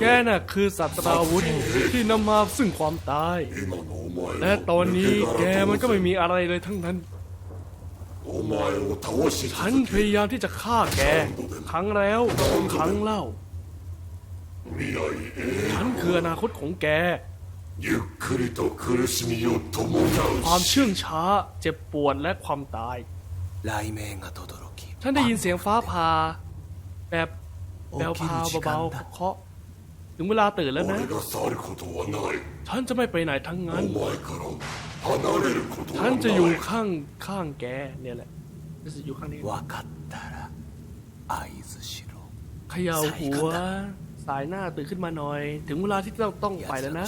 แกน่ะคือสัตว์ตาวุธที่นำมาซึ่งความตาย และตอนนี้แกมันก็ไม่มีอะไรเลยทั้งนั้น ฉันพยายามที่จะฆ่าแกครั้งแล้วครั้งเล่า ฉันคืออนาคตของแก ความเชื่องช้า เจ็บปวดและความตาย ฉันได้ยินเสียงฟ้าผ่าแบบ แววพาวเบาๆเคาะถึงเวลาตื่นแล้วนะ ฉันจะไม่ไปไหนทั้งนั้น ฉันจะอยู่ข้างข้างแกเนี่ยแหละจะอยู่ข้างนี้ขย่าหัว สายหน้าตื่นขึ้นมาหน่อย ถึงเวลาที่เราต้องไปแล้วนะ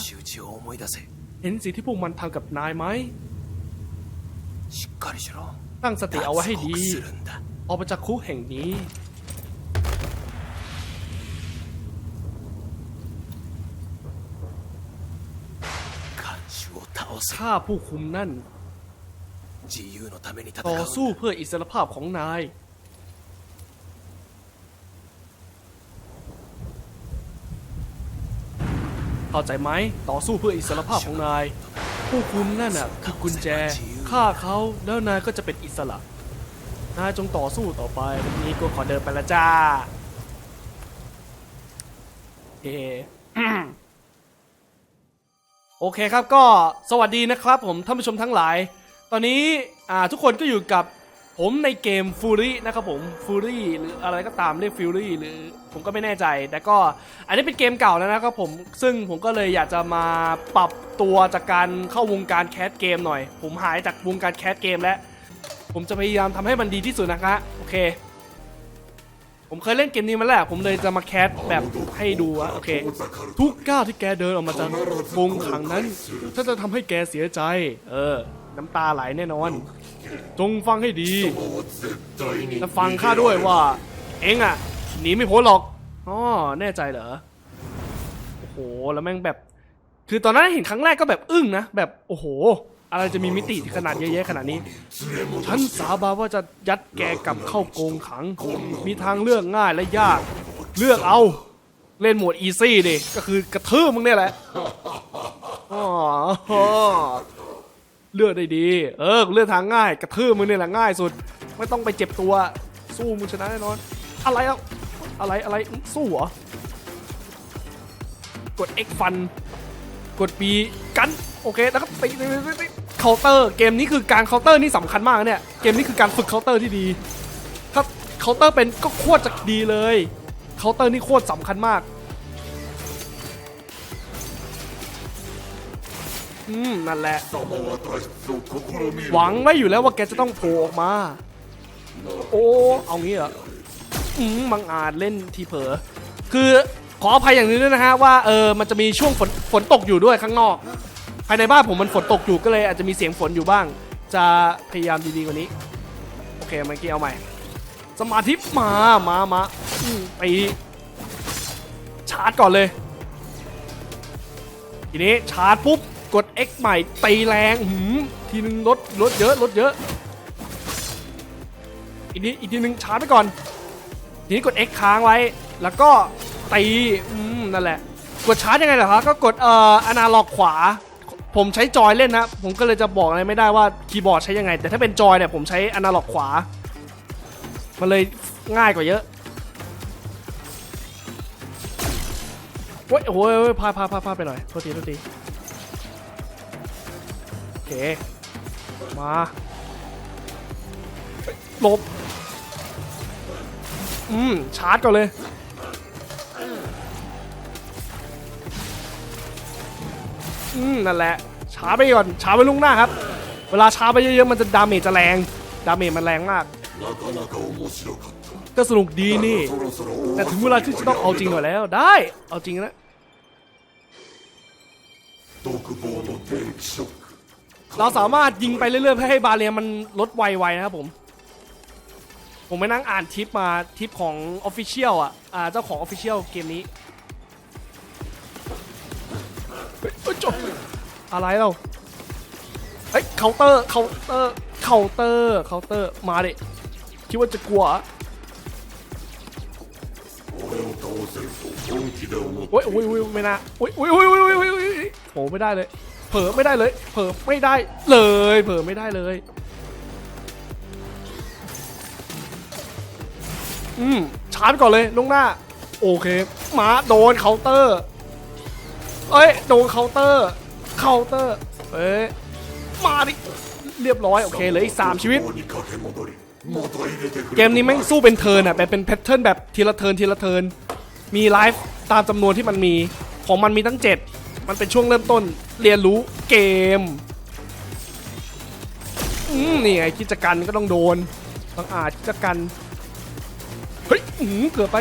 เห็นสิ่งที่พวกมันทำกับนายไหมตั้งสติเอาไว้ให้ดี ออกไปจากคุกแห่งนี้ を倒せ ฆ่าผู้คุมนั่น 自由のために戦 ต่อ うん สู้ だ เพื่ออิสรภาพของนาย เข้าใจไหม ต่อสู้เพื่ออิสรภาพของนาย ผู้คุมนั่นน่ะคือกุญแจ ฆ่าเขาแล้วนายก็จะเป็นอิสระ นายจงต่อสู้ต่อไปวันนี้ก็ขอเดินไปละจ้าเอ โอเคครับก็สวัสดีนะครับผมท่านผู้ชมทั้งหลาย ตอนนี้ทุกคนก็อยู่กับผมในเกม Fury นะครับผม Fury หรืออะไรก็ตามเรียก Fury หรือผมก็ไม่แน่ใจ แต่ก็อันนี้เป็นเกมเก่าแล้วนะครับผมซึ่งผมก็เลยอยากจะมาปรับตัวจากการเข้าวงการแคสเกมหน่อย ผมหายจากวงการแคสเกมแล้ว ผมจะพยายามทำให้มันดีที่สุดนะคะโอเค ผมเคยเล่นเกมนี้มาแล้วผมเลยจะมาแคสแบบให้ดูว่าโอเค ทุกก้าวที่แกเดินออกมาจากกรงขังนั้นถ้าจะทำให้แกเสียใจ เออ น้ำตาไหลแน่นอน จงฟังให้ดีและฟังข้าด้วยว่า เอ็งอะหนีไม่พ้นหรอกอ๋อแน่ใจเหรอโอ้โหแล้วแม่งแบบ คือตอนนั้นเห็นครั้งแรกก็แบบอึ้งนะแบบโอ้โห อะไรจะมีมิติที่ขนาดเยอะแยะขนาดนี้ ฉันสาบานว่าจะยัดแกกลับเข้ากรงขัง มีทางเลือกง่ายและยาก เลือกเอา เล่นโหมดอีซี่ดิ ก็คือกระทืบมึงเนี่ยแหละอ๋อเลือกได้ดี เออเลือกทางง่าย กระทืบมึงเนี่ยแหละง่ายสุด ไม่ต้องไปเจ็บตัว สู้มึงชนะแน่นอน อะไรอะอะไรอะไร สู้เหรอ กด X ฟัน กด B กัน โอเค แล้วก็ตีตีตีตี เคาน์เตอร์เกมนี้คือการเคาน์เตอร์นี่สำคัญมากเนี่ยเกมนี้คือการฝึกเคาน์เตอร์ที่ดี ถ้าเคาน์เตอร์เป็นก็โคตรจะดีเลยเคาน์เตอร์นี่โคตรสำคัญมากอืมนั่นแหละหวังไว้อยู่แล้วว่าแกจะต้องโผล่ออกมา โอ้เอางี้เหรออืมบางอาจเล่นทีเผลอคือขออภัยอย่างนี้ด้วยนะฮะว่าเออมันจะมีช่วงฝนฝนตกอยู่ด้วยข้างนอก ภายในบ้านผมมันฝนตกอยู่ก็เลยอาจจะมีเสียงฝนอยู่บ้าง จะพยายามดีๆกว่านี้ โอเคเมื่อกี้เอาใหม่ สมาธิมามามาไปชาร์จก่อนเลย ทีนี้ชาร์จปุ๊บกด X ใหม่ตีแรงหืมทีนึงลดลดเยอะลดเยอะ อีกทีอีกทีนึงชาร์จไปก่อน ทีนี้กด X ค้างไว้ แล้วก็ตีอืมนั่นแหละ กดชาร์จยังไงเหรอครับก็กดเอ่ออนาล็อกขวา ผมใช้จอยเล่นนะ ผมก็เลยจะบอกอะไรไม่ได้ว่าคีย์บอร์ดใช้ยังไง แต่ถ้าเป็นจอยเนี่ยผมใช้อนาล็อกขวา มันเลยง่ายกว่าเยอะโอ้ยโอ้ยโอ้ยพาพาพาพาไปหน่อยโทษทีโทษทีโอเค มาหลบ อืม ชาร์จก่อนเลย อืมนั่นแหละช้าไปก่อนช้าไปลุงหน้าครับ เวลาช้าไปเยอะๆมันจะดาเมจจะแรง ดาเมจมันแรงมาก ก็สนุกดีนี่ แต่ถึงเวลาที่จะต้องเอาจริงหน่อยแล้ว ได้ เอาจริงนะเราสามารถยิงไปเรื่อยๆเพื่อให้บาเรียมันลดไวๆนะครับผม ผมไปนั่งอ่านทิปมาทิปของออฟฟิเชียลอะเจ้าของออฟฟิเชียลเกมนี้ จบอะไรเราเฮ้ยเคาน์เตอร์เคาน์เตอร์เคาน์เตอร์เคาน์เตอร์มาดิคิดว่าจะกลัวโอ้ยโอ้ยโอ้ยไม่น่าโอ้ยโอ้ยโอ้ยโอ้ยโอ้ยโอ้ยโอ้ไม่ได้เลย เผลอไม่ได้เลย เผลอไม่ได้เลย เผลอไม่ได้เลย อืมชาร์จก่อนเลยลงหน้า โอเค มาโดนเคาน์เตอร์ เอ้ยโดนเคาน์เตอร์เคาน์เตอร์เอ้ยมาดิเรียบร้อยโอเคเหลืออีกสามชีวิต เกมนี้แม่งสู้เป็นเทิร์นอะแบบเป็นแพทเทิร์นแบบทีละเทิร์นทีละเทิร์นมีไลฟ์ตามจำนวนที่มันมีของมันมีทั้ง 7 มันเป็นช่วงเริ่มต้นเรียนรู้เกมนี่ไงคิดจกันก็ต้องโดนต้องอาจกิจกันเฮ้ยเกือบไป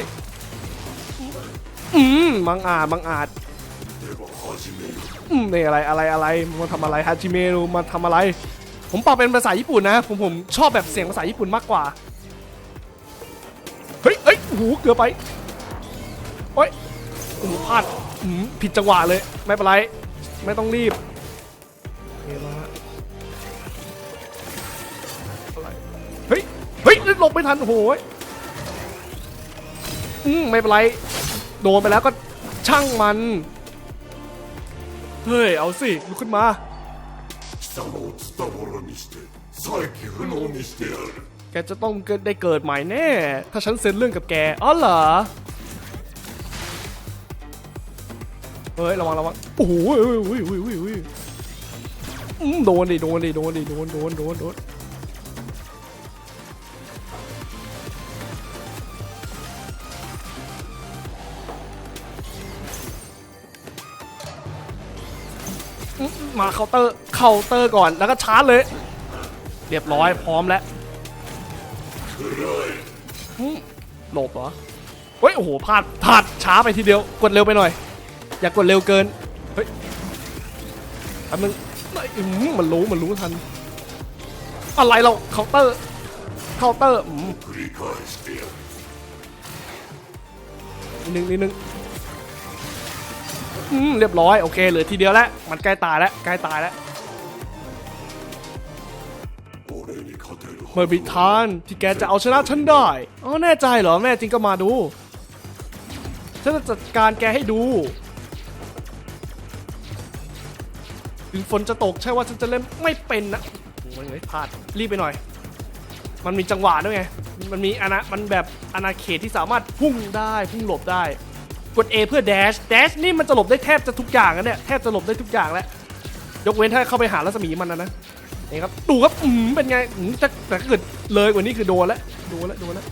อืมบางอาจบางอาจ อืมนี่อะไรอะไรอะไรมาทำอะไรฮาจิเมรุมาทำอะไร ผมปรับเป็นภาษาญี่ปุ่นนะ ผมผมชอบแบบเสียงภาษาญี่ปุ่นมากกว่า เฮ้ยเฮ้ยโอ้โหเกือบไปโอ้ยโอ้พลาดอืมผิดจังหวะเลย ไม่เป็นไร ไม่ต้องรีบเคมาอะไรเฮ้ย เฮ้ยหลบไม่ทันโอ้ยอืมไม่เป็นไร โดนไปแล้วก็ช่างมัน เฮ้ย เอาสิลุกขึ้นมา 貴様をズタボロにして再起不能にしてやる แกจะต้องเกิดได้เกิดใหม่แน่ ถ้าฉันเซ็นเรื่องกับแก อ๋อเหรอ เฮ้ย ระวังระวัง โอ้โหเฮ้ยเฮ้ยเฮ้ยเฮ้ยเฮ้ยอืมโดนดิ โดนดิ โดนดิ โดน โดน โดน โดน มาเคาน์เตอร์เคาน์เตอร์ก่อนแล้วก็ชาร์จเลย เรียบร้อยพร้อมแล้วหลบเหรอเฮ้ยโอ้โหพลาดพลาดช้าไปทีเดียว กดเร็วไปหน่อย อย่ากกดเร็วเกินเฮ้ยอันนึงมันรู้มันรู้ทัน อะไรเราเคาน์เตอร์เคาน์เตอร์นิดนึงนิดนึง เรียบร้อยโอเคเหลือทีเดียวแล้วมันใกล้ตายแล้วใกล้ตายแล้วเมื่อบิทานที่แกจะเอาชนะฉันได้อ๋อแน่ใจเหรอแม่จริงก็มาดูฉันจะจัดการแกให้ดูถึงฝนจะตกใช่ว่าฉันจะเล่นไม่เป็นนะโอ้ยเฮ้พลาดรีบไปหน่อย มันมีจังหวะด้วยไงมันมีอนามันแบบอนาเขตที่สามารถพุ่งได้พุ่งหลบได้ กด A เพื่อ dash dash นี่มันจะหลบได้แทบจะทุกอย่างนะเนี่ยแทบจะหลบได้ทุกอย่างแล้วยกเว้นถ้าเข้าไปหารัศมีมันนะนะนี่ครับดูครับอืมเป็นไงอืมแต่แต่เกิดเลยกว่านี้คือโดนแล้วโดนแล้วโดนแล้ว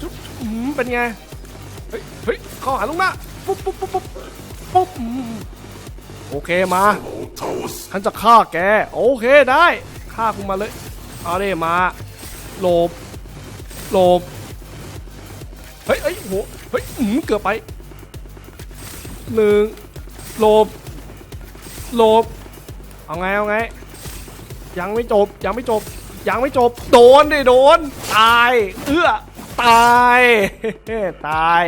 จุ๊บอืมเป็นไงเฮ้ยเฮ้ยเข้าหาลงมาปุ๊บปุ๊บปุ๊บปุ๊บปุ๊บโอเคมาฉันจะฆ่าแกโอเคได้ฆ่าคุณมาเลยเอาเด้มาหลบหลบ เฮ้ยเฮ้ยโหเฮ้ยอืมเกือบไปหนึ่งหลบหลบเอาไงเอาไง ยังไม่จบยังไม่จบ ยังไม่จบ โดนดิโดน ตาย เอื้อ ตาย ตาย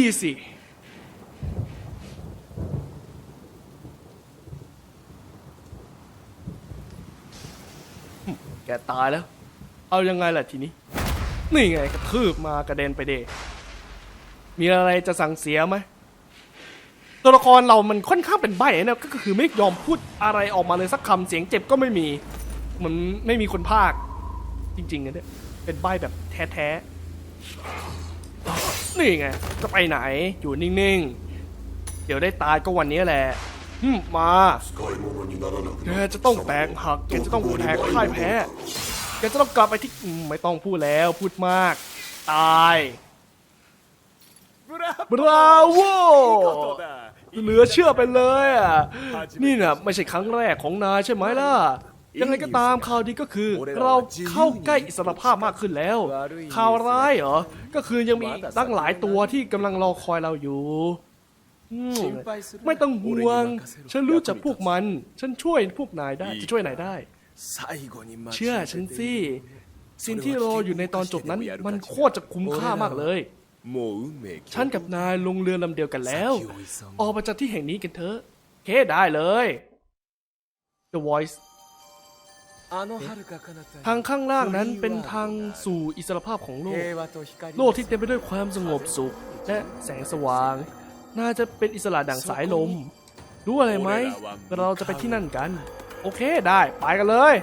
easy แกตายแล้ว เอายังไงล่ะทีนี้ นี่ไงกระทืบมากระเด็นไปเดมีอะไรจะสั่งเสียไหมตัวละครเรามันค่อนข้างเป็นใบ้นี่ยก็คือไม่ยอมพูดอะไรออกมาเลยสักคำเสียงเจ็บก็ไม่มีเหมือนไม่มีคนภาค จริงๆนะเนี่ยเป็นใบ้แบบแท้ๆนี่ไงจะไปไหนอยู่นิ่งๆ เดี๋ยวได้ตายก็วันนี้แหละมาแกจะต้องแตกหักแกจะต้องแตกพ่ายแพ้ แกจะต้องกลับไปที่อืมไม่ต้องพูดแล้วพูดมาก ตายบราโวเหลือเชื่อไปเลยอ่ะ นี่น่ะไม่ใช่ครั้งแรกของนายใช่ไหมล่ะ ยังไงก็ตามข่าวดีก็คือ เราเข้าใกล้อิสรภาพมากขึ้นแล้ว ข่าวร้ายเหรอ ก็คือยังมีตั้งหลายตัวที่กำลังรอคอยเราอยู่อืมไม่ต้องห่วง ฉันรู้จักพวกมัน ฉันช่วยพวกนายได้ จะช่วยนายได้ 最後に待ち เชื่อฉันสิสิ่งที่รออยู่ในตอนจบนั้น มันโคตรจะคุ้มค่ามากเลย ฉันกับนายลงเรือลำเดียวกันแล้ว ออกมาจากที่แห่งนี้กันเถอะ เคได้เลย The Voice ทางข้างล่างนั้นเป็นทางสู่อิสรภาพของโลก โลกที่เต็มไปด้วยความสงบสุข และแสงสว่าง น่าจะเป็นอิสระดั่งสายลม รู้อะไรไหม เราจะไปที่นั่นกัน โอเคได้ ไปกันเลย